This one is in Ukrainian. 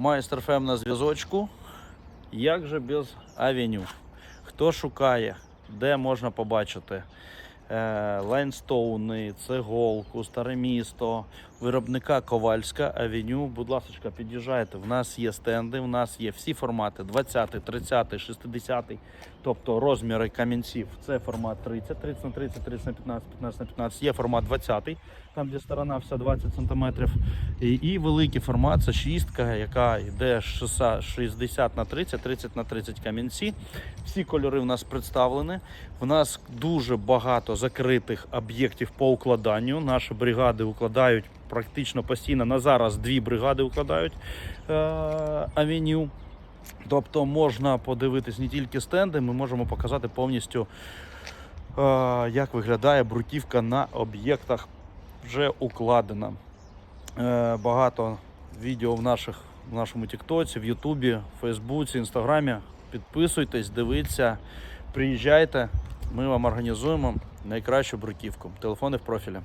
Майстер ФМ на зв'язочку. Як же без авеню? Хто шукає, де можна побачити е, лайнстоуни, цеголку, старе місто, виробника Ковальська авеню. Будь ласка, під'їжджайте. В нас є стенди, в нас є всі формати: 20, 30, 60, тобто розміри камінців. Це формат 30, 30 на 30, 30 на 15, 15 на 15. Є формат 20, там де сторона вся 20 см. І, і великий формат це шістка, яка йде 60 на 30, 30 на 30 камінці. Всі кольори в нас представлені. В нас дуже багато закритих об'єктів по укладанню. Наші бригади укладають практично постійно. На зараз дві бригади укладають е- авеню. Тобто можна подивитись не тільки стенди, ми можемо показати повністю, е, як виглядає бруківка на об'єктах вже укладена. Е, багато відео в, наших, в нашому Тіктоці, в Ютубі, Фейсбуці, Інстаграмі. Підписуйтесь, дивіться, приїжджайте, ми вам організуємо найкращу бруківку. Телефони в профілі.